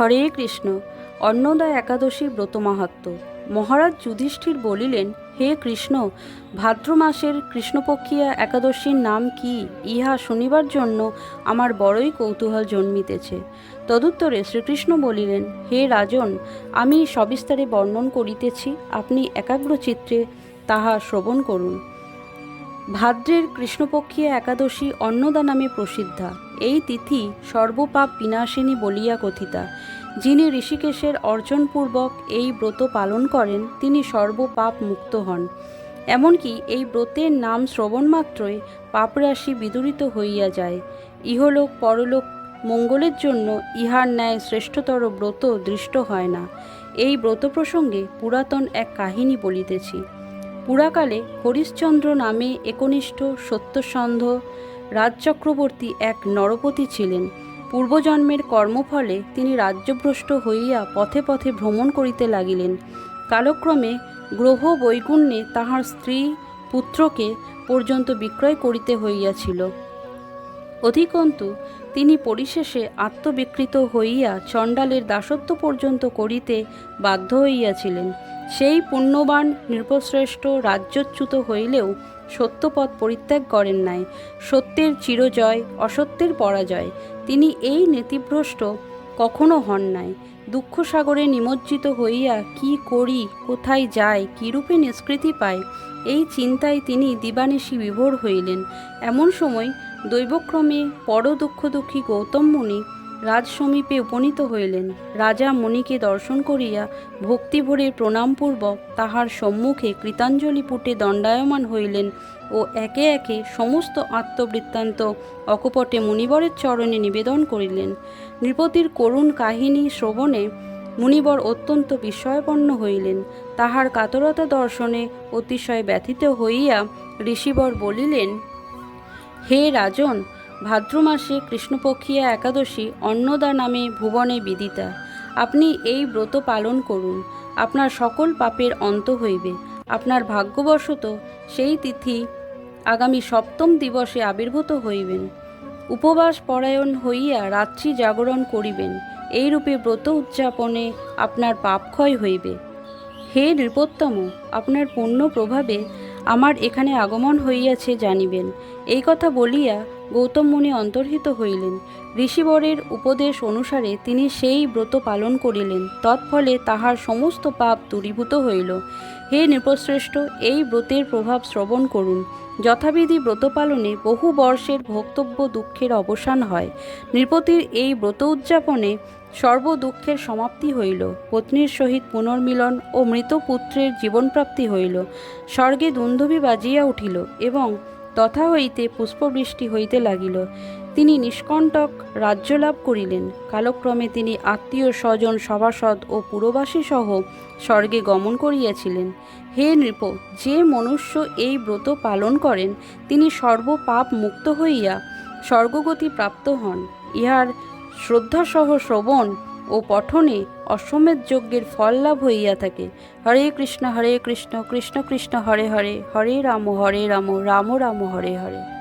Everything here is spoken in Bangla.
হরে কৃষ্ণ, অন্নদা একাদশী ব্রত মাহাত্ম। মহারাজ যুধিষ্ঠির বলিলেন, হে কৃষ্ণ, ভাদ্র মাসের কৃষ্ণপক্ষিয়া একাদশীর নাম কি? ইহা শুনিবার জন্য আমার বড়ই কৌতূহল জন্মিতেছে। তদুত্তরে শ্রীকৃষ্ণ বলিলেন, হে রাজন, আমি সবিস্তারে বর্ণন করিতেছি, আপনি একাগ্রচিত্রে তাহা শ্রবণ করুন। ভাদ্রের কৃষ্ণপক্ষীয় একাদশী অন্নদা নামে প্রসিদ্ধা। এই তিথি সর্বপাপ বিনাশিনী বলিয়া কথিতা। যিনি ঋষিকেশের অর্জনপূর্বক এই ব্রত পালন করেন, তিনি সর্বপাপ মুক্ত হন। এমনকি এই ব্রতের নাম শ্রবণ মাত্রই পাপরাশি বিদূরিত হইয়া যায়। ইহলোক পরলোক মঙ্গলের জন্য ইহার ন্যায় শ্রেষ্ঠতর ব্রত দৃষ্ট হয় না। এই ব্রত প্রসঙ্গে পুরাতন এক কাহিনী বলিতেছি। পুরাকালে হরিশ্চন্দ্র নামে একনিষ্ঠ সত্যসন্ধ রাজচক্রবর্তী এক নরপতি ছিলেন। পূর্বজন্মের কর্মফলে তিনি রাজ্যভ্রষ্ট হইয়া পথে পথে ভ্রমণ করিতে লাগিলেন। কালক্রমে গ্রহ বৈগুণ্যে তাহার স্ত্রী পুত্রকে পর্যন্ত বিক্রয় করিতে হইয়াছিল। অধিকন্তু, তিনি পরিশেষে আত্মবিকৃত হইয়া চণ্ডালের দাসত্ব পর্যন্ত করিতে বাধ্য হইয়াছিলেন। সেই পুণ্যবান নৃপশ্রেষ্ঠ রাজ্যচ্যুত হইলেও সত্যপথ পরিত্যাগ করেন নাই। সত্যের চিরজয়, অসত্যের পরাজয়। তিনি এই নীতিভ্রষ্ট কখনো হন নাই। দুঃখ সাগরে নিমজ্জিত হইয়া কি করি, কোথায় যায় কিরূপে নিষ্কৃতি পায় এই চিন্তায় তিনি দিবানিশি বিভোর হইলেন। এমন সময় দৈবক্রমে পর দুঃখ দুঃখী গৌতম মুনি রাজ সমীপে উপনীত হইলেন। রাজা মুনিকে দর্শন করিয়া ভক্তিভরে প্রণামপূর্বক তাহার সম্মুখে কৃতাঞ্জলি পুটে দণ্ডায়মান হইলেন ও একে একে সমস্ত আত্মবৃত্তান্ত অকপটে মুনিবরের চরণে নিবেদন করিলেন। নৃপতির করুণ কাহিনী শ্রবণে মুনিবর অত্যন্ত বিস্ময়পন্ন হইলেন। তাহার কাতরতা দর্শনে অতিশয় ব্যথিত হইয়া ঋষিবর বলিলেন, হে রাজন ভাদ্র মাসে কৃষ্ণপক্ষিয়া একাদশী অন্নদা নামে ভুবনে বিদিতা। আপনি এই ব্রত পালন করুন। আপনার সকল পাপের অন্ত হইবে। আপনার ভাগ্যবশত সেই তিথি আগামী সপ্তম দিবসে আবির্ভূত হইবেন। উপবাস পরায়ণ হইয়া রাত্রি জাগরণ করিবেন। এইরূপে ব্রত উদযাপনে আপনার পাপক্ষয় হইবে। হে নৃপোত্তম, আপনার পুণ্য প্রভাবে আমার এখানে আগমন হইয়াছে জানিবেন। এই কথা বলিয়া গৌতম মুনি অন্তর্হিত হইলেন। ঋষিবরের উপদেশ অনুসারে তিনি সেই ব্রত পালন করিলেন। তৎফলে তাহার সমস্ত পাপ দূরীভূত হইল। হে নৃপশ্রেষ্ঠ, এই ব্রতের প্রভাব শ্রবণ করুন। যথাবিধি ব্রত পালনে বহু বর্ষের ভোক্তব্য দুঃখের অবসান হয়। নৃপতির এই ব্রত উদযাপনে সর্ব দুঃখের সমাপ্তি হইল, পত্নীর সহিত পুনর্মিলন ও মৃত পুত্রের জীবনপ্রাপ্তি হইল। স্বর্গে দুন্ধবি বাজিয়া উঠিল এবং তথা হইতে পুষ্পবৃষ্টি হইতে লাগিল। তিনি নিষ্কণ্টক রাজ্য লাভ করিলেন। কালক্রমে তিনি আত্মীয় স্বজন সভাসদ ও পুরবাসী সহ স্বর্গে গমন করিয়াছিলেন। হে নৃপ, যে মনুষ্য এই ব্রত পালন করেন, তিনি সর্বপাপ মুক্ত হইয়া স্বর্গগতি প্রাপ্ত হন। ইহার শ্রদ্ধাসহ শ্রবণ ও পঠনে অশ্বমেধ যজ্ঞের ফল লাভ হইয়া থাকে। হরে কৃষ্ণ হরে কৃষ্ণ কৃষ্ণ কৃষ্ণ, হরে হরে হরে রাম হরে রাম রাম রাম, হরে হরে।